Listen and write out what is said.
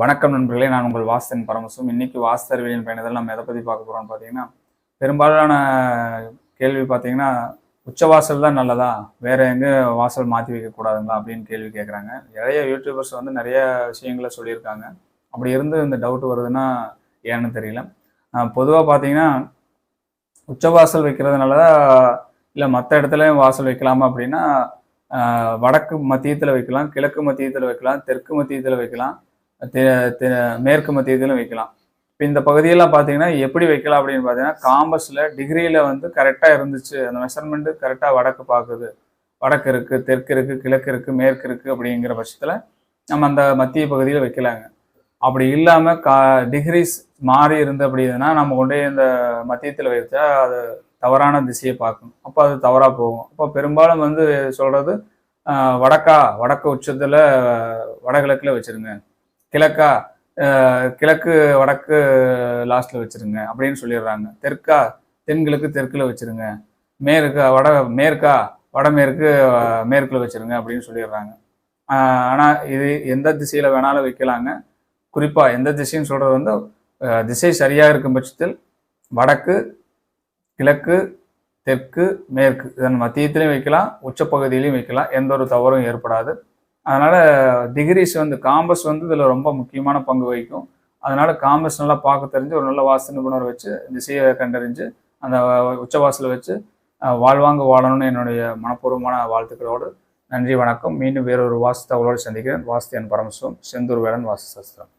வணக்கம் நண்பர்களே நான் உங்கள் வாஸ்தன் பரமசும் இன்னைக்கு வாஸ்து பயணத்தில் நம்ம எதை பற்றி பார்க்க போகிறோம்னு பார்த்தீங்கன்னா பெரும்பாலான கேள்வி பார்த்தீங்கன்னா உச்சவாசல் தான் நல்லதா? வேற எங்கே வாசல் மாற்றி வைக்கக்கூடாதுங்களா அப்படின்னு கேள்வி கேட்குறாங்க நிறைய யூடியூபர்ஸ் வந்து நிறைய விஷயங்களை சொல்லியிருக்காங்க. அப்படி இருந்து இந்த டவுட் வருதுன்னா ஏன்னு தெரியல. பொதுவாக பார்த்தீங்கன்னா உச்சவாசல் வைக்கிறதுனால இல்லை மற்ற இடத்துலையும் வாசல் வைக்கலாமா அப்படின்னா வடக்கு மத்தியத்தில் வைக்கலாம் கிழக்கு மத்தியத்தில் வைக்கலாம் தெற்கு மத்தியத்தில் வைக்கலாம். மேற்கு மத்தியத்திலும் வைக்கலாம். இப்போ இந்த பகுதியெல்லாம் பார்த்தீங்கன்னா எப்படி வைக்கலாம் அப்படின்னு பார்த்தீங்கன்னா காம்பஸில் டிகிரியில் வந்து கரெக்டாக இருந்துச்சு. அந்த மெஷர்மெண்ட்டு கரெக்டாக வடக்கு பார்க்குது வடக்கு இருக்குது தெற்கு இருக்குது கிழக்கு இருக்குது மேற்கு இருக்குது அப்படிங்கிற பட்சத்தில் நம்ம அந்த மத்திய பகுதியில் வைக்கலாங்க. அப்படி இல்லாமல் கா டிகிரிஸ் மாறி இருந்து அப்படின்னா நம்ம கொண்டு இந்த மத்தியத்தில் வைச்சா அது தவறான திசையை பார்க்கும். அப்போ அது தவறாக போகும். அப்போ பெரும்பாலும் வந்து சொல்கிறது வடக்கா வடக்கு உச்சத்தில் வடகிழக்கில் வச்சுருங்க. கிழக்கா கிழக்கு வடக்கு லாஸ்ட்ல வச்சிருங்க அப்படின்னு சொல்லிடுறாங்க. தெற்கா தென்கிழக்கு தெற்குல வச்சிருங்க. மேற்கா வட மேற்கா வடமேற்கு மேற்குல வச்சிருங்க அப்படின்னு சொல்லிடுறாங்க. ஆனால் இது எந்த திசையில வேணாலும் வைக்கலாங்க. குறிப்பாக எந்த திசைன்னு சொல்கிறது வந்து திசை சரியாக இருக்கும் பட்சத்தில் வடக்கு கிழக்கு தெற்கு மேற்கு. இதன் மத்தியத்திலையும் வைக்கலாம் உச்சப்பகுதியிலையும் வைக்கலாம். எந்த ஒரு தவறும் ஏற்படாது. அதனால் டிகிரிஸ் வந்து காம்பஸ் வந்து இதில் ரொம்ப முக்கியமான பங்கு வகிக்கும். அதனால் காம்பஸ் நல்லா பார்க்க தெரிஞ்சு ஒரு நல்ல வாஸ்து நிபுணர் வச்சு திசையை கண்டறிஞ்சு அந்த உச்சவாசலை வச்சு வாழ்வாங்க வாழணும்னு என்னுடைய மனப்பூர்வமான வாழ்த்துக்களோடு நன்றி வணக்கம். மீண்டும் வேறொரு வாஸ்து தகவலோடு சந்திக்கிறேன். வாஸ்து என் பரமசிவம் செந்தூர் வேடன் வாஸ்து சாஸ்திரம்.